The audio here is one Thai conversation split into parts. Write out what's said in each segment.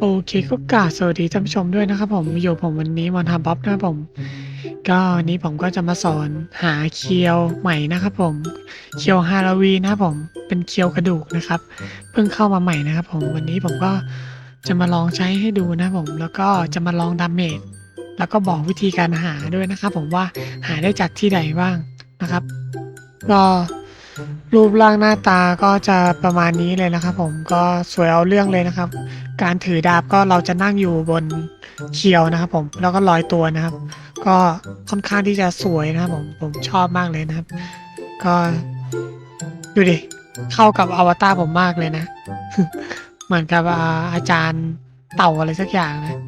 โอเคก็กราบสวัสดีท่านผู้ชมด้วยนะครับผมอยู่ผมวันนี้มอนทำบ๊อบนะครับผม ก็นี้ผมก็จะมาสอนหาเคียวใหม่นะครับผม เคียวฮาโลวีนะครับผมเป็นเคียวกระดูกนะครับ เพิ่งเข้ามาใหม่นะครับผมวันนี้ผมก็จะมาลองใช้ให้ดูนะผม แล้วก็จะมาลองดาเมจแล้วก็บอกวิธีการหาด้วยนะครับผมว่าหาได้จากที่ใดบ้างนะครับ ก็รูปร่างหน้าตาก็จะประมาณนี้เลยนะครับผมก็สวยเอาเรื่องเลยนะครับ การถือดาบก็เราจะนั่งอยู่บนเคียวนะครับผมแล้วก็ลอยตัวนะครับ ก็ค่อนข้างที่จะสวยนะครับผมผมชอบมากเลยนะครับ ก็ดูดิเข้ากับอวตารผมมากเลยนะ เหมือนกับอาอาจารย์เต่าอะไรสักอย่างนะ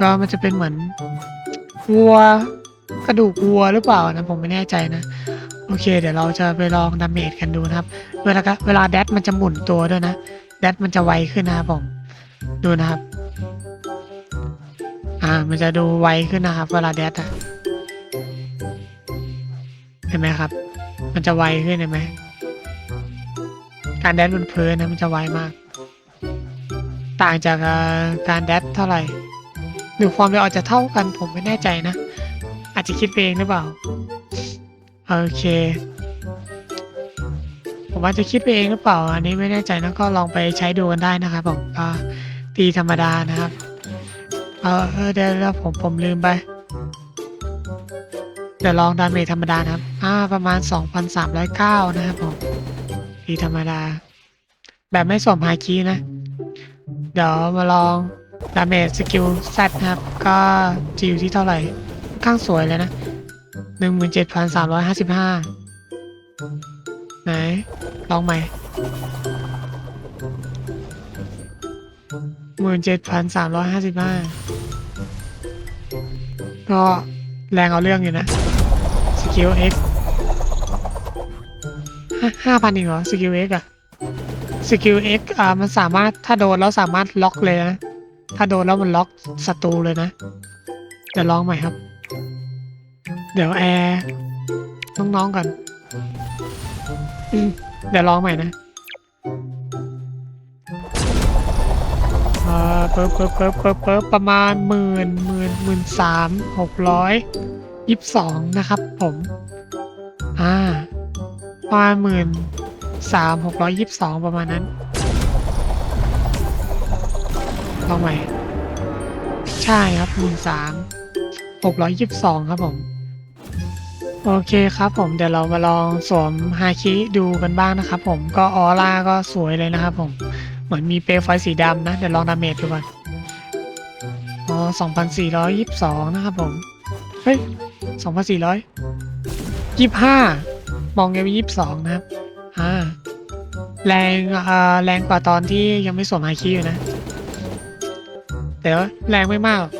ก็มันจะเป็นเหมือนวัวกระดูกวัวหรือเปล่านะผมไม่แน่ใจนะ โอเค เดี๋ยวเราจะไปลองดาเมจกันดูนะครับ เวลาเวลาแดดมันจะหมุนตัวด้วยนะ แดดมันจะไวขึ้นนะครับผม ดูนะครับ อ่า มันจะดูไวขึ้นนะครับ เวลาแดดอะเห็นไหมครับ มันจะไวขึ้นเห็นไหมการแดดบนพื้นนะมันจะไวมาก ต่างจากการแดดเท่าไหร่หรือความเร็วอาจจะเท่ากันผมไม่แน่ใจนะ อาจจะคิดไปเองหรือเปล่า โอเค ผมอาจจะคิดไปเองหรือเปล่า อันนี้ไม่แน่ใจนะก็ลองไปใช้ดูกันได้นะครับผมก็ตีธรรมดานะครับ เออเออเดี๋ยวผมผมลืมไป เดี๋ยวลองดาเมจธรรมดานะครับ อ่าประมาณ 2,309 นะครับผมตีธรรมดา แบบไม่สวมไฮคีนะ เดี๋ยวมาลองดาเมจสกิลแซดนะครับ ก็จะอยู่ที่เท่าไหร่ ข้างสวยเลยนะ 17,355 ไหนลองใหม่หมื่นเจ็ดพันสามร้อยห้าสิบห้าก็แรงเอาเรื่องอยู่นะสกิล X ห้าพันอีกเหรอสกิล X อะสกิล X อ่ามันสามารถถ้าโดนแล้วสามารถล็อกเลยนะ ถ้าโดนแล้วมันล็อกศัตรูเลยนะ เดี๋ยวลองใหม่ครับ เดี๋ยวแอร์น้องๆก่อน เดี๋ยวลองใหม่นะอ่าเปิบเปิบเปิบเปิบเปิบประมาณหมื่นหมื่นหมื่นสามหกร้อยยี่สิบสองนะครับผม อ่าประมาณหมื่นสามหกร้อยยี่สิบสองประมาณนั้นลองใหม่ ใช่ครับหมื่นสามหกร้อยยี่สิบสองครับผม โอเคครับผมเดี๋ยวเรามาลองสวมฮาคิดูกันบ้างนะครับผมก็ออร่าก็สวยเลยนะครับผมเหมือนมีเปลวไฟสีดำนะ เดี๋ยวลองดาเมจดูก่อนอ๋อสองพันสี่ร้อยยี่สิบสองนะครับผม เฮ้ยสองพันสี่ร้อยยี่สิบห้ามองยังยี่สิบสองนะครับอ่าแรงอ่าแรงกว่าตอนที่ยังไม่สวมฮาคิอยู่นะแต่ว่าแรงไม่มากหรอก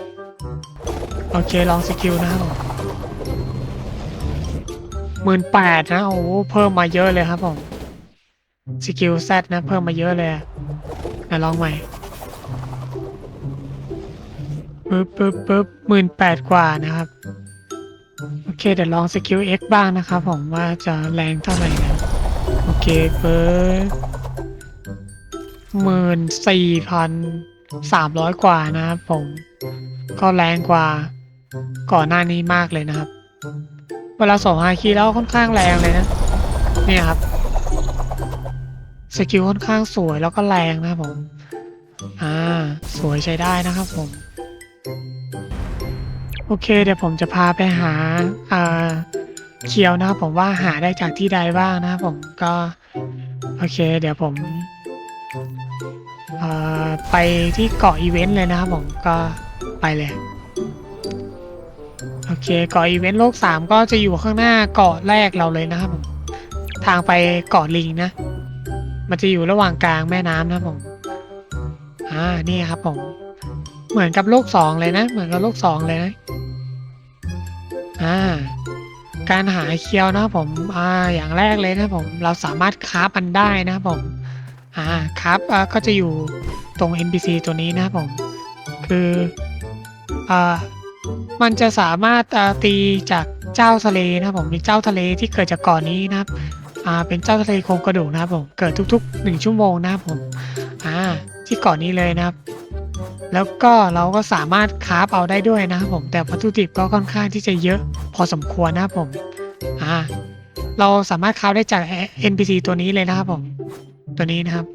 โอเคลองสกิลนะครับผม หมื่นแปดนะโอ้โหเพิ่มมาเยอะเลยครับผมสกิลแซดนะ เพิ่มมาเยอะเลยอะลองใหม่ปึ๊บปึ๊บปึ๊บหมื่นแปดกว่านะครับ โอเค เดี๋ยวลองสกิล X บ้างนะครับผมว่าจะแรงเท่าไหร่นะ โอเคปึ๊บหมื่นสี่พันสามร้อยกว่านะครับผม ก็แรงกว่าก่อนหน้านี้มากเลยนะครับ เวลาส่งฮาคีแล้วค่อนข้างแรงเลยนะ เนี่ยครับ สกิลค่อนข้างสวยแล้วก็แรงนะครับผม อ่า สวยใช้ได้นะครับผม โอเค เดี๋ยวผมจะพาไปหาอ่าเคียวนะครับผมว่าหาได้จากที่ใดบ้างนะครับผมก็ โอเค เดี๋ยวผมอ่าไปที่เกาะอีเวนต์เลยนะครับผมก็ไปเลย โอเคเกาะอีเวนต์โลกสามก็จะอยู่ข้างหน้าเกาะแรกเราเลยนะครับผมทางไปเกาะลิงนะ มันจะอยู่ระหว่างกลางแม่น้ำนะครับผมอ่านี่ครับผม เหมือนกับโลกสองเลยนะ เหมือนกับโลกสองเลยนะอ่าการหาเคียวนะครับผมอ่าอย่างแรกเลยนะผมเราสามารถคราฟมันได้นะครับผมอ่าคราฟอ่าก็จะอยู่ตรง NPC ตัวนี้นะครับผม คืออ่า มันจะสามารถตีจากเจ้าทะเลนะครับผมเป็นเจ้าทะเลที่เกิดจากก่อนนี้นะครับอ่าเป็นเจ้าทะเลโครงกระดูกนะครับผมเกิดทุกๆหนึ่งชั่วโมงนะครับผมอ่าที่กาะนี้เลยนะครับ แล้วก็เราก็สามารถคราฟเอาได้ด้วยนะครับผมแต่วัตถุดิบก็ค่อนข้างที่จะเยอะพอสมควรนะครับผมอ่าเราสามารถคราฟได้จาก NPC ตัวนี้เลยนะครับผมตัวนี้นะครับ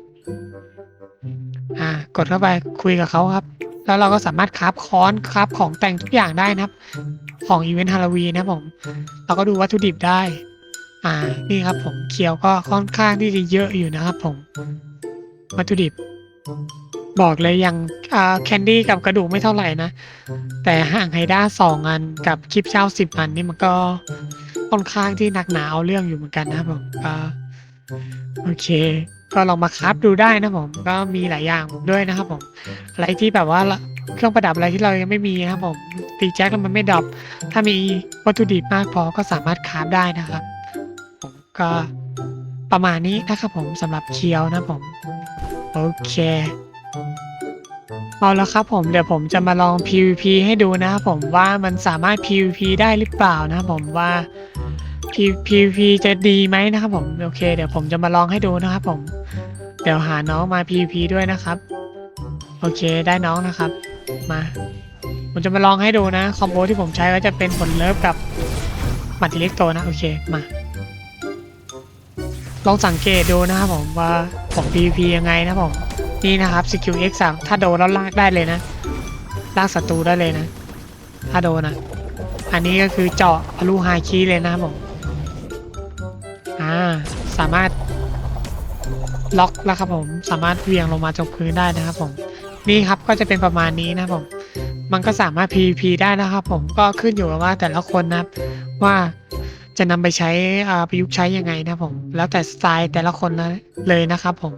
อ่ากดเข้าไปคุยกับเขาครับ แล้วเราก็สามารถคราฟค้อนคราฟของแต่งทุกอย่างได้นะครับ ของอีเวนต์ฮาโลวีนนะผม เราก็ดูวัตถุดิบได้ อ่า นี่ครับผมเคียวก็ค่อนข้างที่จะเยอะอยู่นะครับผม วัตถุดิบ บอกเลยอย่างอ่าแคนดี้กับกระดูกไม่เท่าไหร่นะ แต่ห่างไฮด้าสองอันกับคลิปเช้าสิบอันนี่มันก็ค่อนข้างที่หนักหนาเอาเรื่องอยู่เหมือนกันนะครับผมโอเค ก็ลองมาคราฟดูได้นะผมก็มีหลายอย่างด้วยนะครับผมอะไรที่แบบว่าเครื่องประดับอะไรที่เรายังไม่มีนะครับผมตีแจ็คแล้วมันไม่ดรอปถ้ามีวัตถุดิบมากพอก็สามารถคราฟได้นะครับ ผมก็ประมาณนี้นะครับผมสำหรับเคียวนะผมโอเคเอาแล้วครับผมเดี๋ยวผมจะมาลอง PVP ให้ดูนะครับผมว่ามันสามารถ PVP ได้หรือเปล่านะครับผมว่า P- PVP จะดีไหมนะครับผมโอเค เดี๋ยวผมจะมาลองให้ดูนะครับผม เดี๋ยวหาน้องมา PVP ด้วยนะครับ โอเคได้น้องนะครับ มา ผมจะมาลองให้ดูนะคอมโบที่ผมใช้ก็จะเป็นผลเลิฟกับหมัดอิเล็กโตนะโอเคมาลองสังเกตดูนะครับผมว่าของ PVP ยังไงนะผมนี่นะครับสกิล X 3ถ้าโดนแล้วลากได้เลยนะลากศัตรูได้เลยนะ ถ้าโดนนะอันนี้ก็คือเจาะทะลุไฮคีเลยนะครับผม อ่าสามารถล็อกแล้วครับผม สามารถเวียงลงมาจากพื้นได้นะครับผมนี่ครับก็จะเป็นประมาณนี้นะครับผม มันก็สามารถ PVP ได้นะครับผมก็ขึ้นอยู่กับว่าแต่ละคนนะครับว่าจะนำไปใช้ประยุกต์ใช้ยังไงนะผม แล้วแต่สไตล์แต่ละคนนะเลยนะครับผม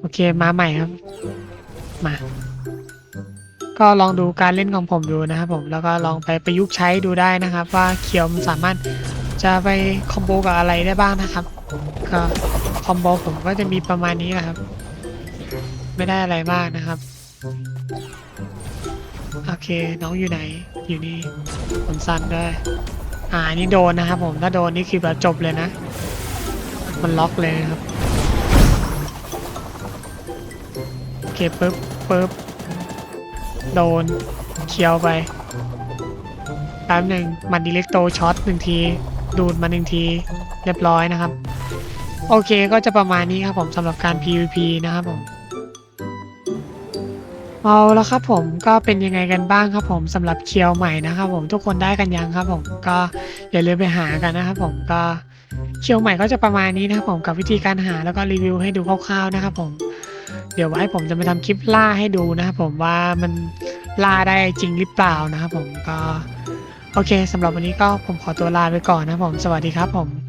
โอเคมาใหม่ครับ มา ก็ลองดูการเล่นของผมดูนะครับผม แล้วก็ลองไปประยุกต์ใช้ดูได้นะครับ ว่าเคียวมันสามารถ จะไปคอมโบกับอะไรได้บ้างนะครับ ก็คอมโบผมก็จะมีประมาณนี้แหละครับ ไม่ได้อะไรมากนะครับ โอเคน้องอยู่ไหน อยู่นี่ผมสั้นด้วย อ่านี่โดนนะครับผมถ้าโดนนี่คือแบบจบเลยนะ มันล็อกเลยนะครับ โอเคปึ๊บปึ๊บโดนเคียวไปแป๊บหนึ่งมันดิเล็กโตช็อตหนึ่งที ดูดมาหนึ่งทีเรียบร้อยนะครับ โอเคก็จะประมาณนี้ครับผมสำหรับการ PVP นะครับผมเอาแล้วครับผมก็เป็นยังไงกันบ้างครับผมสำหรับเคียวใหม่นะครับผมทุกคนได้กันยังครับผมก็อย่าลืมไปหากันนะครับผมก็เคียวใหม่ก็จะประมาณนี้นะครับผมกับวิธีการหาแล้วก็รีวิวให้ดูคร่าวๆนะครับผมเดี๋ยวไว้ผมจะไปทำคลิปล่าให้ดูนะครับผมว่ามันล่าได้จริงหรือเปล่านะครับผมก็ โอเคสำหรับวันนี้ก็ผมขอตัวลาไปก่อนนะผม สวัสดีครับผม